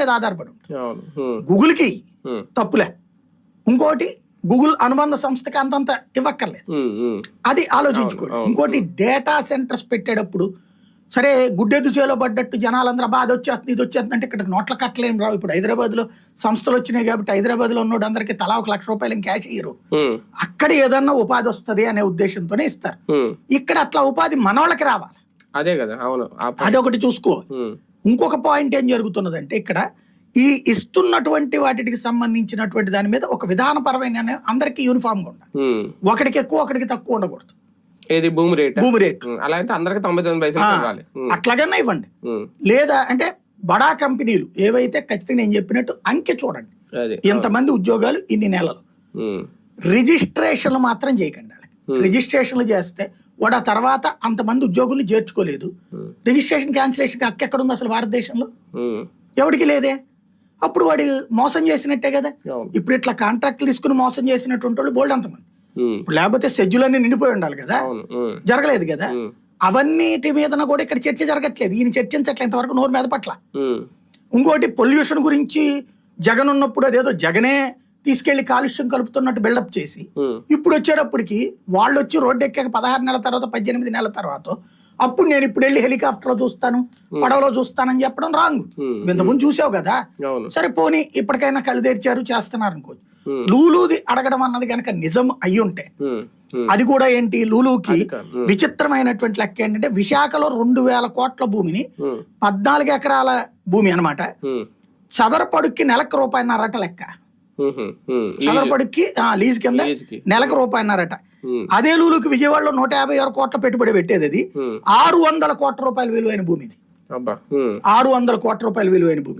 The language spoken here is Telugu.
మీద ఆధారపడి ఉంటుంది. గూగుల్కి తప్పులే. ఇంకోటి గూగుల్ అనుబంధ సంస్థకి అంతంత ఇవ్వక్కర్లేదు. అది ఆలోచించుకోండి. ఇంకోటి డేటా సెంటర్స్ పెట్టేటప్పుడు సరే గుడ్డెదు చేలో పడ్డట్టు జనాలందరూ అది వచ్చేస్తుంది ఇది వచ్చేస్తుంది అంటే ఇక్కడ నోట్ల కట్టలేం రావు. ఇప్పుడు హైదరాబాద్లో సంస్థలు వచ్చినాయి కాబట్టి హైదరాబాద్లో ఉన్నోడు అందరికీ తలా ఒక లక్ష రూపాయలు క్యాష్ ఇయ్యరు. అక్కడ ఏదన్నా ఉపాధి వస్తుంది అనే ఉద్దేశంతోనే ఇస్తారు. ఇక్కడ అట్లా ఉపాధి మనోళ్ళకి రావాలి. అదే కదా అవును. ఆ point. ఇంకొక పాయింట్ ఏం జరుగుతున్నదంటే ఇక్కడ ఈ ఇస్తున్నటువంటి వాటికి సంబంధించినటువంటి దాని మీద ఒక విధానపరమైన అందరికీ యూనిఫామ్గా ఉండాలి. ఉమ్. ఒకడికి ఎక్కువ ఒకడికి తక్కువ ఉండకూడదు. ఏది? భూమి రేట్. భూమి రేటు. అలా అయితే అందరికి తొంభై తొమ్మిది పైసలు ఉమ్, అట్లాగన్నా ఇవ్వండి. లేదా అంటే బడా కంపెనీలు ఏవైతే ఖచ్చితంగా నేను చెప్పినట్టు అంకె చూడండి. ఇంతమంది ఉద్యోగాలు ఇన్ని నెలలు? రిజిస్ట్రేషన్లు మాత్రం చేయకండి రిజిస్ట్రేషన్లు చేస్తే వాడు ఆ తర్వాత అంతమంది ఉద్యోగులు చేర్చుకోలేదు. రిజిస్ట్రేషన్ క్యాన్సిలేషన్ హక్కు ఎక్కడ ఉంది అసలు భారతదేశంలో ఎవడికి లేదే? అప్పుడు వాడు మోసం చేసినట్టే కదా. ఇప్పుడు ఇట్లా కాంట్రాక్ట్లు తీసుకుని మోసం చేసినటువంటి వాళ్ళు బోల్డ్ అంతమంది లేకపోతే షెడ్యూల్ అన్ని నిండిపోయి ఉండాలి కదా. జరగలేదు కదా. అవన్నిటి మీదన కూడా ఇక్కడ చర్చ జరగట్లేదు. ఈయన చర్చించట్లే ఇంతవరకు నోరు మీద పట్ల. ఇంకోటి పొల్యూషన్ గురించి జగన్ ఉన్నప్పుడు అదేదో జగనే తీసుకెళ్ళి కాలుష్యం కలుపుతున్నట్టు బిల్డప్ చేసి ఉమ్, ఇప్పుడు వచ్చేటప్పటికి వాళ్ళు వచ్చి రోడ్డు ఎక్కాక పదహారు నెలల తర్వాత పద్దెనిమిది నెలల తర్వాత అప్పుడు నేను ఇప్పుడు వెళ్ళి హెలికాప్టర్లో చూస్తాను పడవలో చూస్తానని చెప్పడం రాంగ్ Hmm. ఇంతకుముందు చూసావు కదా? సరే పోనీ ఇప్పటికైనా కళ్ళు తెరిచారు చేస్తున్నారు అనుకోవచ్చు Hmm. లూలుది అడగడం అన్నది కనుక నిజం అయి ఉంటే అది కూడా ఏంటి? లూలుకి. Hmm. విచిత్రమైనటువంటి లెక్క ఏంటంటే విశాఖలో రెండు వేల కోట్ల భూమిని పద్నాలుగు ఎకరాల భూమి అన్నమాట. ఉమ్, చదరపడుక్కి నెలకు రూపాయిన్నరట లెక్క. ఆ, లీజ్ కింద. నెలకు రూపాయిన్నరట అదే లూలుకి విజయవాడలో నూట యాభై ఆరు కోట్ల పెట్టుబడి పెట్టేది అది. ఆరు వందల కోట్ల రూపాయల విలువైన భూమి ఇది. ఆరు వందల కోట్ల రూపాయల విలువైన భూమి.